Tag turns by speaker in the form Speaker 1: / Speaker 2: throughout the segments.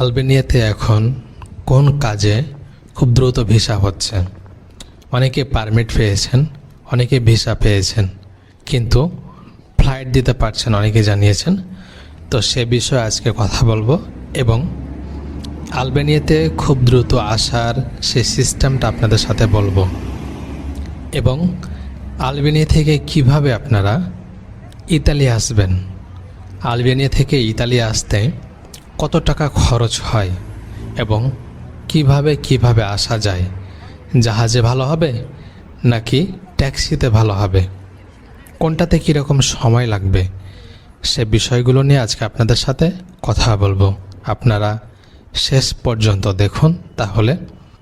Speaker 1: আলবেনিয়াতে এখন কোন কাজে খুব দ্রুত ভিসা হচ্ছে? অনেকে পারমিট পেয়েছেন, অনেকে ভিসা পেয়েছেন, কিন্তু ফ্লাইট দিতে পারছেন, অনেকে জানিয়েছেন। তো সে বিষয়ে আজকে কথা বলব এবং আলবেনিয়াতে খুব দ্রুত আসার সে সিস্টেমটা আপনাদের সাথে বলব। এবং আলবেনিয়া থেকে কীভাবে আপনারা ইতালি আসবেন? আলবেনিয়া থেকে ইতালি আসতে কত টাকা খরচ হয় এবং কীভাবে কীভাবে আসা যায়? জাহাজে ভালো হবে নাকি ট্যাক্সিতে ভালো হবে? কোনটাতে কীরকম সময় লাগবে? সে বিষয়গুলো নিয়ে আজকে আপনাদের সাথে কথা বলব। আপনারা শেষ পর্যন্ত দেখুন, তাহলে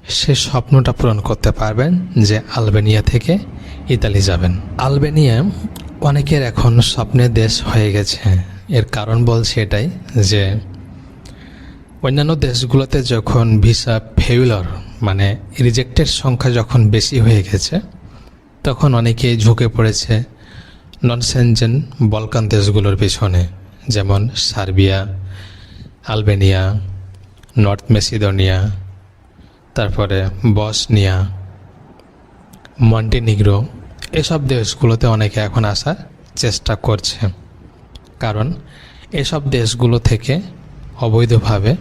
Speaker 1: সে স্বপ্নটা পূরণ করতে পারবেন যে আলবেনিয়া থেকে ইতালি যাবেন। আলবেনিয়া অনেকের এখন স্বপ্নের দেশ হয়ে গেছে। এর কারণ বলছে এটাই যে অন্যান্য দেশগুলোতে যখন ভিসা ফেউলার মানে রিজেক্টের সংখ্যা যখন বেশি হয়ে গেছে, তখন অনেকেই ঝুঁকে পড়েছে নন সেনজেন বলকান দেশগুলোর পিছনে, যেমন সার্বিয়া, আলবেনিয়া, নর্থ মেসিডোনিয়া, তারপরে বসনিয়া, মন্টিনিগ্রো, এসব দেশগুলোতে অনেকে এখন আসার চেষ্টা করছে। কারণ এসব দেশগুলো থেকে অবৈধভাবে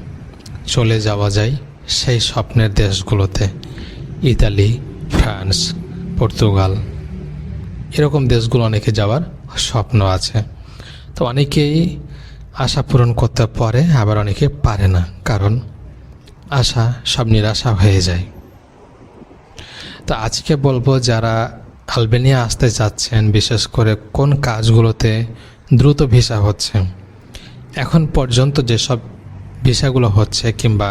Speaker 1: চলে যাওয়া যায় সেই স্বপ্নের দেশগুলোতে। Italy, France, Portugal. এরকম দেশগুলো অনেকে যাওয়ার স্বপ্ন আছে। তো অনেকেই আশা পূরণ করতে পারে, আবার অনেকে পারে না, কারণ আশা সব নিরাশা হয়ে যায়। তো আজকে বলব যারা আলবেনিয়া আসতে চাচ্ছেন, বিশেষ করে কোন কাজগুলোতে দ্রুত ভিসা হচ্ছে। এখন পর্যন্ত যেসব ভিসাগুলো হচ্ছে কিংবা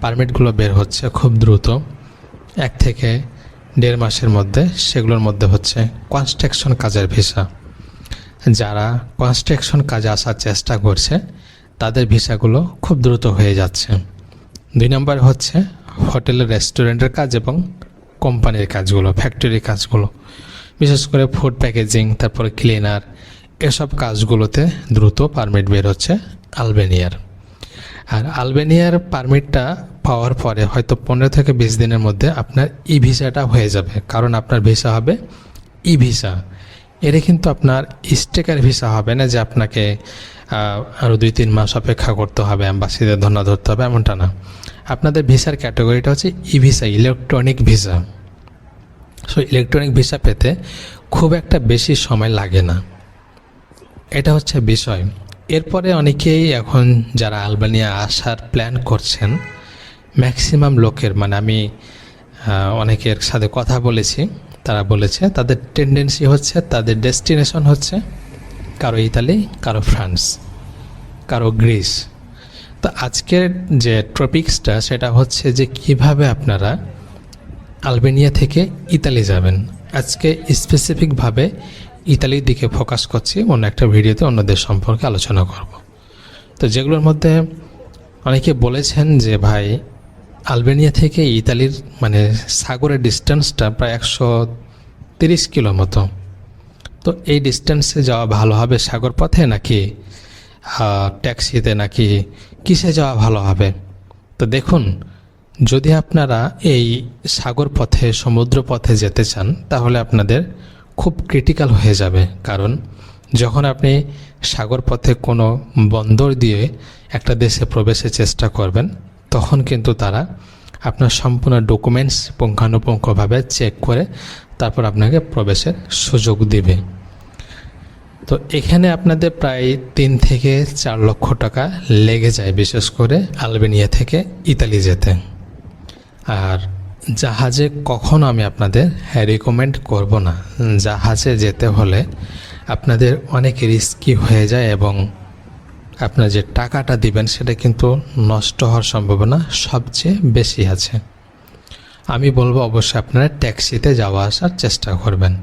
Speaker 1: পারমিটগুলো বের হচ্ছে খুব দ্রুত, এক থেকে দেড় মাসের মধ্যে সেগুলোর মধ্যে হচ্ছে কনস্ট্রাকশন কাজের ভিসা। যারা কনস্ট্রাকশন কাজে আসার চেষ্টা করছে, তাদের ভিসাগুলো খুব দ্রুত হয়ে যাচ্ছে। দুই নম্বর হচ্ছে হোটেলের রেস্টুরেন্টের কাজ এবং কোম্পানির কাজগুলো ফ্যাক্টরির কাজগুলো। বিশেষ করে ফুড প্যাকেজিং তারপরে ক্লিনার এসব কাজগুলোতে দ্রুত পারমিট বের হচ্ছে আলবেনিয়ার। আর আলবেনিয়ার পারমিটটা পাওয়ার পরে হয়তো পনেরো থেকে বিশ দিনের মধ্যে আপনার ই ভিসাটা হয়ে যাবে। কারণ আপনার ভিসা হবে ই ভিসা। এর কিন্তু আপনার স্টেকার ভিসা হবে না যে আপনাকে আরও দুই তিন মাস অপেক্ষা করতে হবে, অ্যাম্বাসিতে ধর্না ধরতে হবে, এমনটা না। আপনাদের ভিসার ক্যাটাগরিটা হচ্ছে E visa, electronic visa. So electronic visa পেতে খুব একটা বেশি সময় লাগে না। এটা হচ্ছে বিষয়। এরপরে অনেকেই এখন যারা আলবানিয়া আসার প্ল্যান করছেন ম্যাক্সিমাম লোকের মানে আমি অনেকের সাথে কথা বলেছি, তারা বলেছে, তাদের টেন্ডেন্সি হচ্ছে, তাদের ডেস্টিনেশন হচ্ছে কারও ইতালি, কারও ফ্রান্স, কারও গ্রিস। তো আজকের যে টপিক্সটা সেটা হচ্ছে যে কীভাবে আপনারা আলবেনিয়া থেকে ইতালি যাবেন। আজকে স্পেসিফিকভাবে ইতালির দিকে ফোকাস করছি, অন্য একটা ভিডিওতে অন্য দেশ সম্পর্কে আলোচনা করব। তো যেগুলোর মধ্যে অনেকে বলেছেন যে, ভাই, আলবেনিয়া থেকে ইতালির মানে সাগরের ডিস্টেন্সটা প্রায় একশো তিরিশ কিলো মতো। তো এই ডিস্টেন্সে যাওয়া ভালো হবে সাগর পথে নাকি ট্যাক্সিতে নাকি? কিসে যাওয়া ভালো হবে? তো দেখুন, যদি আপনারা এই সাগর পথে সমুদ্র পথে যেতে চান, তাহলে আপনাদের খুব ক্রিটিক্যাল হয়ে যাবে। কারণ যখন আপনি সাগর পথে কোনো বন্দর দিয়ে একটা দেশে প্রবেশের চেষ্টা করবেন, তখন কিন্তু তারা আপনার সম্পূর্ণ ডকুমেন্টস পুঙ্খানুপুঙ্খভাবে চেক করে তারপর আপনাকে প্রবেশের সুযোগ দিবে। তো এখানে আপনাদের প্রায় তিন থেকে চার লক্ষ টাকা লেগে যায়, বিশেষ করে আলবেনিয়া থেকে ইতালি যেতে। আর জাহাজে কখনো আমি আপনাদের রেকমেন্ড করব না। জাহাজে যেতে হলে আপনাদের অনেক রিস্কি হয়ে যায় এবং আপনার যে টাকাটা দিবেন সেটা কিন্তু নষ্ট হওয়ার সম্ভাবনা সবচেয়ে বেশি আছে। আমি বলব অবশ্যই আপনারা ট্যাক্সিতে যাওয়া আসার চেষ্টা করবেন।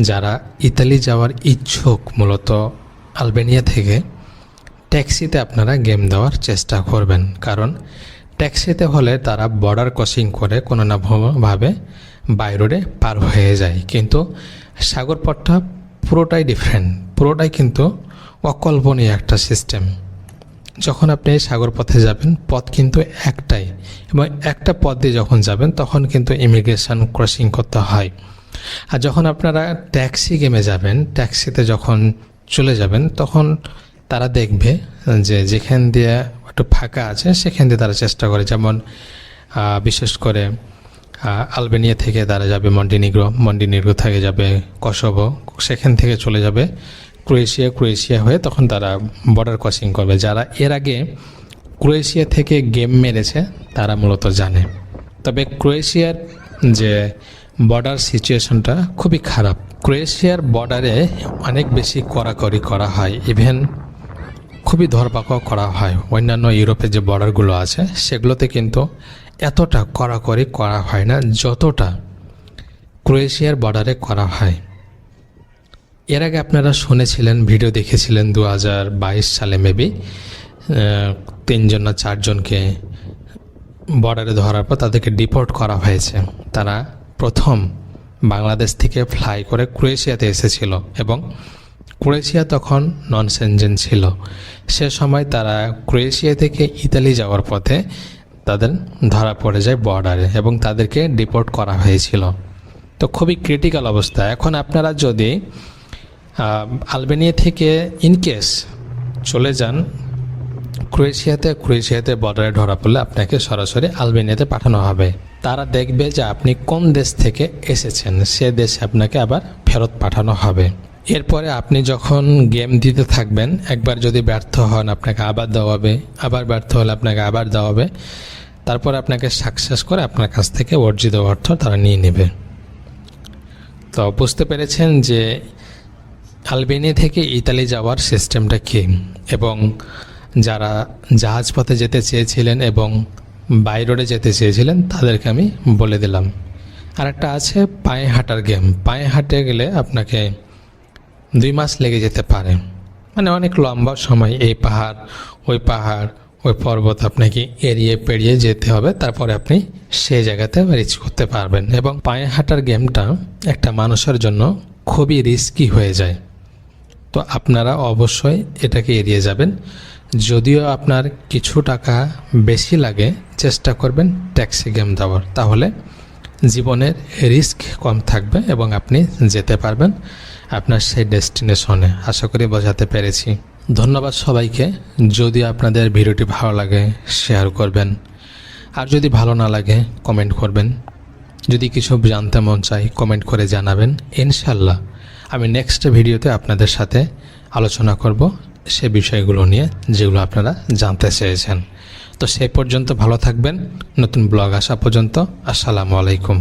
Speaker 1: যারা ইতালি যাওয়ার ইচ্ছুক, মূলত আলবেনিয়া থেকে, ট্যাক্সিতে আপনারা গেম দেওয়ার চেষ্টা করবেন। কারণ ট্যাক্সিতে হলে তারা বর্ডার ক্রসিং করে কোনো না ভো- ভাবে বাই রোডে পার হয়ে যায়। কিন্তু সাগর পথটা পুরোটাই ডিফারেন্ট পুরোটাই কিন্তু অকল্পনীয় একটা সিস্টেম যখন আপনি সাগর পথে যাবেন, পথ কিন্তু একটাই এবং একটা পথ দিয়ে যখন যাবেন, তখন কিন্তু ইমিগ্রেশন ক্রসিং করতে হয়। আর যখন আপনারা ট্যাক্সি গেমে যাবেন, ট্যাক্সিতে যখন চলে যাবেন, তখন তারা দেখবে যে যেখান দিয়ে একটু ফাঁকা আছে, সেখান দিয়ে তারা চেষ্টা করে। যেমন বিশেষ করে আলবেনিয়া থেকে তারা যাবে, মন্টিনিগ্রো মন্টিনিগ্রো থেকে যাবে কসোভো, সেখান থেকে চলে যাবে ক্রোয়েশিয়া ক্রোয়েশিয়া হয়ে তখন তারা বর্ডার ক্রসিং করবে। যারা এর আগে ক্রোয়েশিয়া থেকে গেম মেরেছে, তারা মূলত জানে। তবে ক্রোয়েশিয়ার যে বর্ডার সিচুয়েশনটা খুবই খারাপ। ক্রোয়েশিয়ার বর্ডারে অনেক বেশি কড়াকড়ি করা হয়। ইভেন খুবই ধরপাকড় করা হয়। অন্যান্য ইউরোপের যে বর্ডারগুলো আছে, সেগুলোতে কিন্তু এতটা কড়াকড়ি করা হয় না, যতটা ক্রোয়েশিয়ার বর্ডারে করা হয়। এর আগে আপনারা শুনেছিলেন, ভিডিও দেখেছিলেন দু হাজার বাইশ সালে মেবি তিনজন না চারজনকে বর্ডারে ধরার পর তাদেরকে ডিপোর্ট করা হয়েছে। তারা প্রথম বাংলাদেশ থেকে ফ্লাই করে ক্রোয়েশিয়াতে এসেছিল এবং ক্রোয়েশিয়া তখন নন সেনজেন ছিল। সে সময় তারা ক্রোয়েশিয়া থেকে ইতালি যাওয়ার পথে তাদের ধরা পড়ে যায় বর্ডারে এবং তাদেরকে ডিপোর্ট করা হয়েছিল। তো খুবই ক্রিটিক্যাল অবস্থা। এখন আপনারা যদি আলবেনিয়া থেকে ইনকেস চলে যান ক্রোয়েশিয়াতে ক্রোয়েশিয়াতে বর্ডারে ধরা পড়লে আপনাকে সরাসরি আলবেনিয়াতে পাঠানো হবে। তারা দেখবে যে আপনি কোন দেশ থেকে এসেছেন, সে দেশে আপনাকে আবার ফেরত পাঠানো হবে। এরপরে আপনি যখন গেম দিতে থাকবেন, একবার যদি ব্যর্থ হন, আপনাকে আবার দেওয়া হবে আবার ব্যর্থ হলে আপনাকে আবার দেওয়া হবে তারপর আপনাকে সাকসেস করে আপনার কাছ থেকে অর্জিত অর্থ তারা নিয়ে নেবে। তো বুঝতে পেরেছেন যে আলবেনিয়া থেকে ইতালি যাওয়ার সিস্টেমটা কী? এবং যারা জাহাজ পথে যেতে চেয়েছিলেন এবং বাই রোডে যেতে চেয়েছিলেন, তাদেরকে আমি বলে দিলাম। আর একটা আছে পায়ে হাঁটার গেম। পায়ে হাঁটে গেলে আপনাকে দুই মাস লেগে যেতে পারে। মানে অনেক লম্বা সময় এই পাহাড়, ওই পাহাড়, ওই পর্বত আপনাকে এড়িয়ে পেরিয়ে যেতে হবে। তারপরে আপনি সেই জায়গাতে রিচ করতে পারবেন এবং পায়ে হাঁটার গেমটা একটা মানুষের জন্য খুবই রিস্কি হয়ে যায়। তো আপনারা অবশ্যই এটাকে এড়িয়ে যাবেন। যদিও আপনার কিছু টাকা বেশি লাগে, চেষ্টা করবেন ট্যাক্সি গেম দেওয়ার। তাহলে জীবনের রিস্ক কম থাকবে এবং আপনি যেতে পারবেন আপনার সেই ডেস্টিনেশনে। আশা করি বোঝাতে পেরেছি। ধন্যবাদ সবাইকে। যদি আপনাদের ভিডিওটি ভালো লাগে, শেয়ার করবেন। আর যদি ভালো না লাগে, কমেন্ট করবেন। যদি কিছু জানতে মন চাই কমেন্ট করে জানাবেন। ইনশাল্লাহ আমি নেক্সট ভিডিওতে আপনাদের সাথে আলোচনা করব সে বিষয়গুলো নিয়ে, যেগুলো আপনারা জানতে চেয়েছেন। তো সে পর্যন্ত ভালো থাকবেন। নতুন ব্লগ আসা পর্যন্ত আসসালামু আলাইকুম।